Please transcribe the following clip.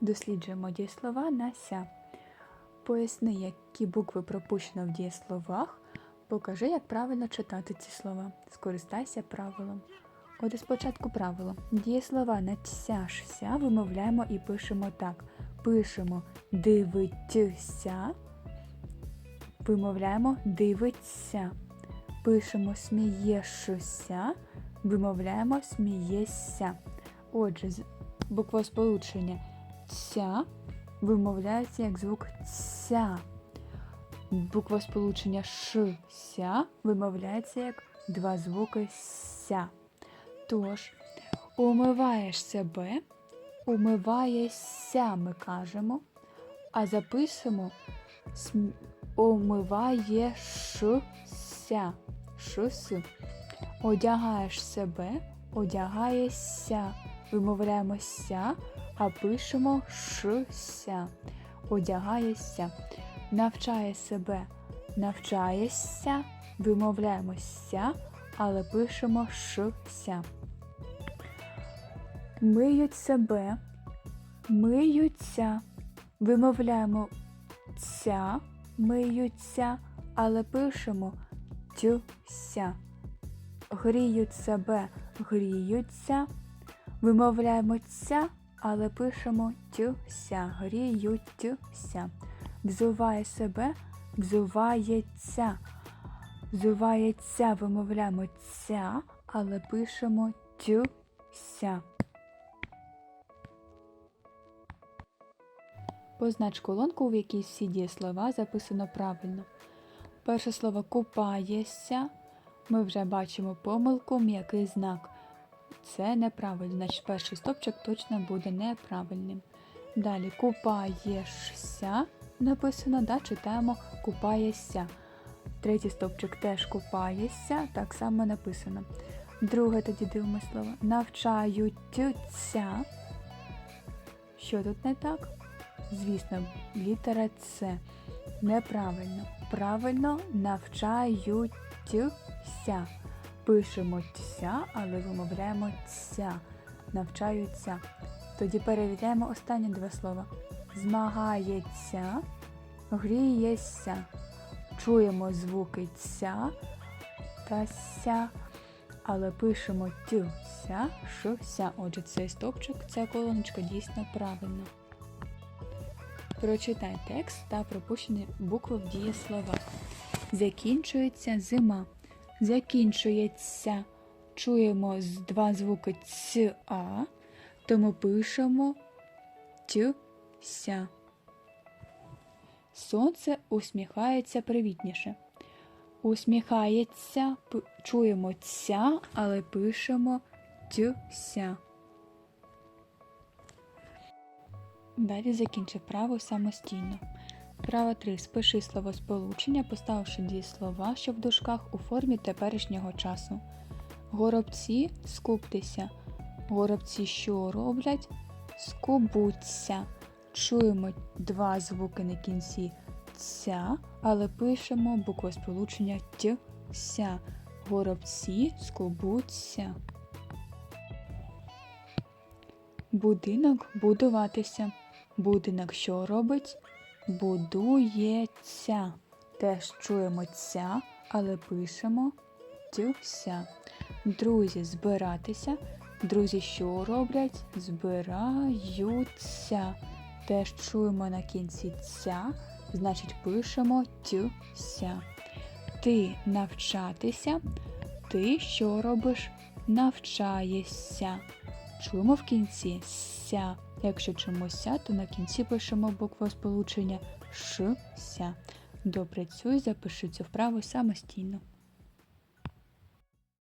Досліджуємо дієслова на ся. Поясни, які букви пропущено в дієсловах. Покажи, як правильно читати ці слова. Скористайся правилом. Отже, спочатку правило. Дієслова на ся вимовляємо і пишемо так. Пишемо дивиться, вимовляємо дивиться. Пишемо смієшся, вимовляємо смієся. Отже, буквосполучення ця вимовляється як звук ця. Буквосполучення ш ся вимовляється як два звуки ся. Тож, умиваєш себе, умиваєшся, ми кажемо, а запишемо см- умиваєшся, шс. Одягаєш себе, одягаєшся, вимовляємо ся, а пишемо шся. Одягаєшся, навчає себе, навчаєшся, вимовляємо ся, але пишемо шся. Миють себе, миються, вимовляємо ця, миються, але пишемо тюся. Гріють себе, гріються, вимовляємо ця, але пишемо тюся, гріютюся. Взуває себе, взувається. Взувається, вимовляємо ця, але пишемо тюся. Познач колонку, в якій всі дієслова записано правильно. Перше слово купаєшся. Ми вже бачимо помилку, м'який знак. Це неправильно, значить перший стопчик точно буде неправильним. Далі купаєшся написано, да, читаємо купаєшся. Третій стопчик теж купаєшся, так само написано. Друге тоді дивимося слово. Навчаються. Що тут не так? Звісно, літера С. Неправильно. Правильно навчаються. Пишемо тся, але вимовляємо ця. Навчаються. Тоді перевіряємо останні два слова. Змагається, гріється. Чуємо звуки ця та ся, але пишемо тю ся, ш, ся. Отже, цей стовпчик, ця колоночка дійсно правильна. Прочитай текст та пропущені букви в дієсловах. Закінчується зима. Закінчується. Чуємо два звуки ц тому пишемо тю ся. Сонце усміхається привітніше. Усміхається, чуємо ця, але пишемо тюся. Далі закінчи право самостійно. Право 3. Спиши словосполучення, поставивши дієслова, що в дужках у формі теперішнього часу. Горобці скуптеся. Горобці що роблять? Скубуться. Чуємо два звуки на кінці ця, але пишемо буквосполучення т ся. Горобці скубуться. Будинок будуватися. Будинок що робить? Будується. Теж чуємо ця, але пишемо тюся. Друзі збиратися. Друзі що роблять? Збираються. Теж чуємо на кінці ця, значить пишемо тюся. Ти навчатися. Ти що робиш? Навчаєшся. Чуємо в кінці ся. Якщо чуємо ся, то на кінці пишемо букву сполучення ш ся. Допрацюй, запиши цю вправу самостійно.